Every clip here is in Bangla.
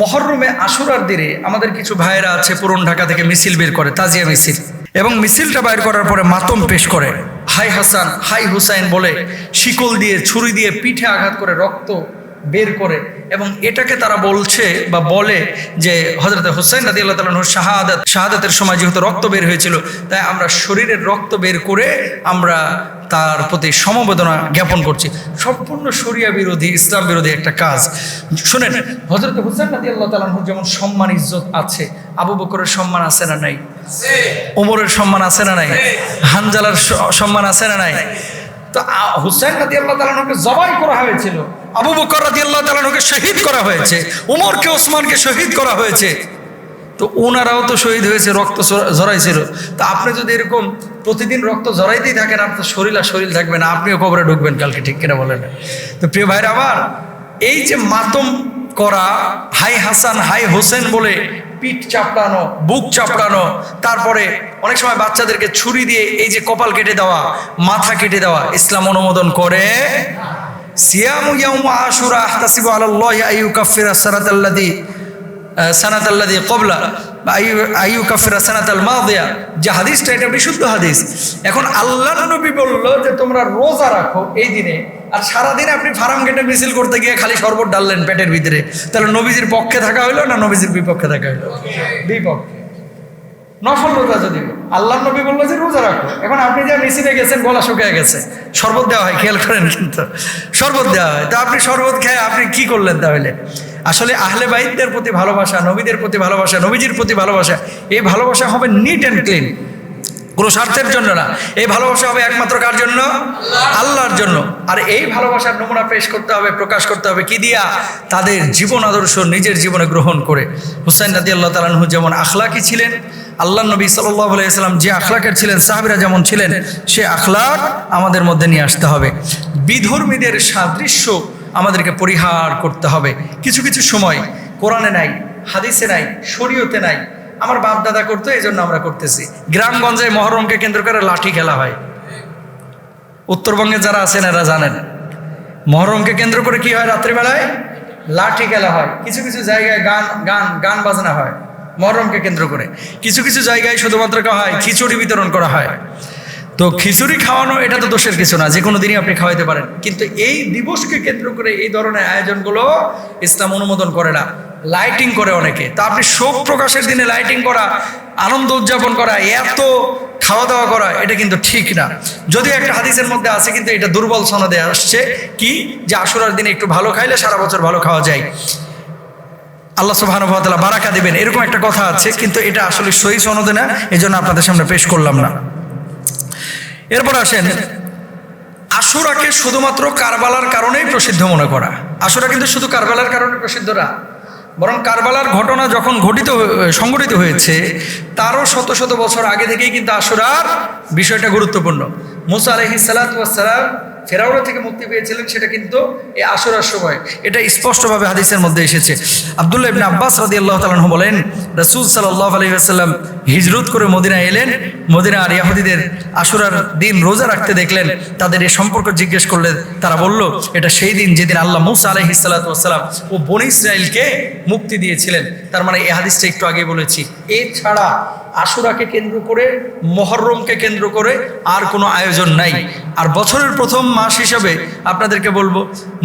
মহরমে আশুরার দিনে আমাদের কিছু ভাইয়েরা আছে পুরন ঢাকা থেকে মিছিল বের করে, তাজিয়া মিছিল। এবং মিছিলটা বাইর করার পরে মাতম পেশ করে। হাই হাসান, হাই হুসাইন বলে শিকল দিয়ে, ছুরি দিয়ে পিঠে আঘাত করে রক্ত বের করে এবং এটাকে তারা বলছে বা বলে যে হজরত হুসাইন রাদি আল্লাহ তালুর শাহাদাত শাহাদাতের সময় যেহেতু রক্ত বের হয়েছিল তাই আমরা শরীরের রক্ত বের করে আমরা তার প্রতি সমবেদনা জ্ঞাপন করছি। সম্পূর্ণ শরিয়া বিরোধী ইসলাম বিরোধী একটা কাজ। শুনেন হজরত হুসেন রাদি আল্লাহ তালাহুর যেমন সম্মান ইজ্জত আছে আবু বকরের সম্মান আছে না নাই? ওমরের সম্মান আছে না নাই? হানজালার সম্মান আছে না নাই? তো হুসেন রাদি আল্লাহ তালাহুকে জবাই করা হয়েছিল। আবু বকর রাদি আল্লাহ তালাহুকে শহীদ করা হয়েছে। উমরকে, ওসমানকে শহীদ করা হয়েছে। তো ওনারাও তো শহীদ হয়েছে, রক্ত ঝরা- ঝরাইছিল। তো আপনি যদি এরকম প্রতিদিন রক্ত ঝরাইতেই থাকেন, আপনার শরীর আর শরীর থাকবে না। আপনিও কবরে ঢুকবেন কালকে, ঠিক কিনা বলেন? তো প্রিয় ভাইরা আমার, এই যে মাতম করা, হাই হাসান, হাই হোসেন বলে পিঠ চাপড়ানো, বুক চাপড়ানো, তারপরে অনেক সময় বাচ্চাদেরকে ছুরি দিয়ে এই যে কপাল কেটে দেওয়া, মাথা কেটে দেওয়া, ইসলাম অনুমোদন করে সিয়ামু আশুরা আহতাসিবু সানাত দিয়ে কবলা আয়ু আইয়ু কাফিরা সানাত আল মাদিয়া যে হাদিসটা এটা বিশুদ্ধ হাদিস। এখন আল্লাহ নবী বলল যে তোমরা রোজা রাখো এই দিনে আর সারাদিন আপনি ফার্ম গেটে মিছিল করতে গিয়ে খালি শরবত ডাললেন পেটের ভিতরে। তাহলে নবীজির পক্ষে থাকা হইল না নবীজির বিপক্ষে থাকা হইল? বিপক্ষে। নফল রোজা যদি আল্লাহ নবী বলল যে রোজা রাখো। এখন আপনি যে মিছিলে গেছেন, গলা শুকিয়ে গেছে, শরবত দেওয়া হয়, খেয়াল করেন কিন্তু, শরবত দেওয়া হয়। তা আপনি শরবত খেয়ে আপনি কি করলেন তাহলে? আসলে আহলে বাইদদের প্রতি ভালোবাসা, নবীদের প্রতি ভালোবাসা, নবীজির প্রতি ভালোবাসা, এই ভালোবাসা হবে নিট অ্যান্ড ক্লিন কোনো স্বার্থের জন্য না। এই ভালোবাসা হবে একমাত্র কার জন্য? আল্লাহর জন্য। আর এই ভালোবাসার নমুনা পেশ করতে হবে, প্রকাশ করতে হবে কি দিয়া? তাদের জীবন আদর্শ নিজের জীবনে গ্রহণ করে। হুসাইন রাদি আল্লাহ তালাহু যেমন আখলাকি ছিলেন আল্লাহ নবী আলাইসাল্লাম যে আখলাকের ছিলেন, সাহাবিরা যেমন ছিলেন, সে আখলাক আমাদের মধ্যে নিয়ে আসতে হবে। বিধর্মীদের সাদৃশ্য আমাদেরকে পরিহার করতে হবে। কিছু কিছু সময় কোরআনে নাই, হাদিসে নাই, শরীয়তে নাই। আমার বাপ দাদা করতো এই জন্য আমরা করতেছি। গ্রামগঞ্জে মহরমকে কেন্দ্র করে লাঠি খেলা হয়। উত্তরবঙ্গে যারা আছেন, এরা জানেন। মহরমকে কেন্দ্র করে কি হয় রাত্রিবেলায়? লাঠি খেলা হয়। কিছু কিছু জায়গায় গান গান গান বাজনা হয়। মহরমকে কেন্দ্র করে। কিছু কিছু জায়গায় শুধুমাত্র কা হয়, খিচুড়ি বিতরণ করা হয়। তো খিচুড়ি খাওয়ানো, এটা তো দোষের কিছু না যে কোনো দিনই আপনি খাওয়াইতে পারেন। কিন্তু এই দিবসকে কেন্দ্র করে এই ধরনের আয়োজনগুলো ইসলাম অনুমোদন করে না লাইটিং করে অনেকে। তা আপনি শোক প্রকাশের দিনে লাইটিং করা, আনন্দ উদযাপন করা, এত খাওয়া দাওয়া করা, এটা কিন্তু ঠিক না। যদিও একটা হাদিসের মধ্যে আছে, কিন্তু এটা দুর্বল সনদে আসছে। কি? যে আশুরার দিনে একটু ভালো খাইলে সারা বছর ভালো খাওয়া যায়। আল্লাহ সুবাহানুভাতালা বারাকা দিবেন। এরকম একটা কথা আছে, কিন্তু এটা আসলে সহি সনদে না এই জন্য আপনাদের সামনে পেশ করলাম না। এরপর আসেন, আশুরাকে শুধুমাত্র কারবালার কারণেই প্রসিদ্ধ মনে করা। আশুরা কিন্তু শুধু কারবালার কারণে প্রসিদ্ধ না, বরং কারবালার ঘটনা যখন ঘটিত সংঘটিত হয়েছে, তারও শত শত বছর আগে থেকেই কিন্তু আশুরার বিষয়টা গুরুত্বপূর্ণ। মুসা আলহি ফেরাউরা থেকে মুক্তি পেয়েছিলেন, সেটা কিন্তু এই আশুরার সময়। এটা স্পষ্টভাবে হাদিসের মধ্যে এসেছে। আবদুল্লাহ ইবনে আব্বাস রাদি আল্লাহ তালন বলেন, রসুল সাল্লাহ আলী আসাল্লাম হিজরত করে মদিনা এলেন মদিনা আর ইয়াহুদিদের আশুরার দিন রোজা রাখতে দেখলেন, তাদের এই সম্পর্ক জিজ্ঞেস করলে তারা বলল, এটা সেই দিন যেদিন আল্লাহ মুসা আলহি সাল্লাতাম ও বনি ইসরায়েলকে মুক্তি দিয়েছিলেন। তার মানে এই হাদিসটা একটু আগে বলেছি। এছাড়া আশুরাকে কেন্দ্র করে, মহরমকে কেন্দ্র করে আর কোনো আয়োজন নাই। আর বছরের প্রথম মাস হিসাবে আপনাদেরকে বলব,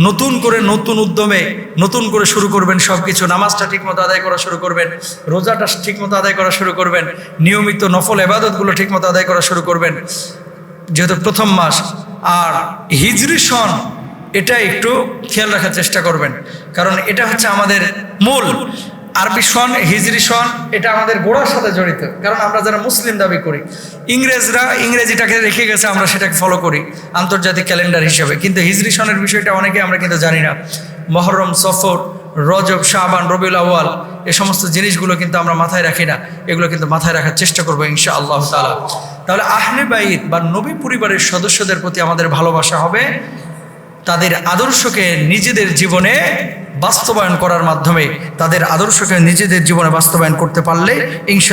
নতুন করে নতুন উদ্যমে নতুন করে শুরু করবেন সব কিছু নামাজটা ঠিকমতো আদায় করা শুরু করবেন, রোজাটা ঠিকমতো আদায় করা শুরু করবেন, নিয়মিত নফল এবাদতগুলো ঠিকমতো আদায় করা শুরু করবেন। যেহেতু প্রথম মাস, আর হিজরি সন, এটা একটু খেয়াল রাখার চেষ্টা করবেন। কারণ এটা হচ্ছে আমাদের মূল আরবি সন, হিজরি সন, এটা আমাদের গোড়ার সাথে জড়িত। কারণ আমরা যারা মুসলিম দাবি করি, ইংরেজরা ইংরেজিটাকে রেখে গেছে, আমরা সেটাকে ফলো করি আন্তর্জাতিক ক্যালেন্ডার হিসেবে। কিন্তু হিজরি সনের বিষয়টা অনেকে আমরা কিন্তু জানি না। মহরম, সফর, রজব শাহবান রবিউল আওয়াল এই সমস্ত জিনিসগুলো কিন্তু আমরা মাথায় রাখি না। এগুলো কিন্তু মাথায় রাখার চেষ্টা করব ইনশা আল্লাহ তালা তাহলে আহলে বাইদ বা নবী পরিবারের সদস্যদের প্রতি আমাদের ভালোবাসা হবে, তাদের আদর্শকে নিজেদের জীবনে বাস্তবায়ন করার মাধ্যমে তাদের আদর্শকে নিজেদের জীবনে বাস্তবায়ন করতে পারলে ইনশা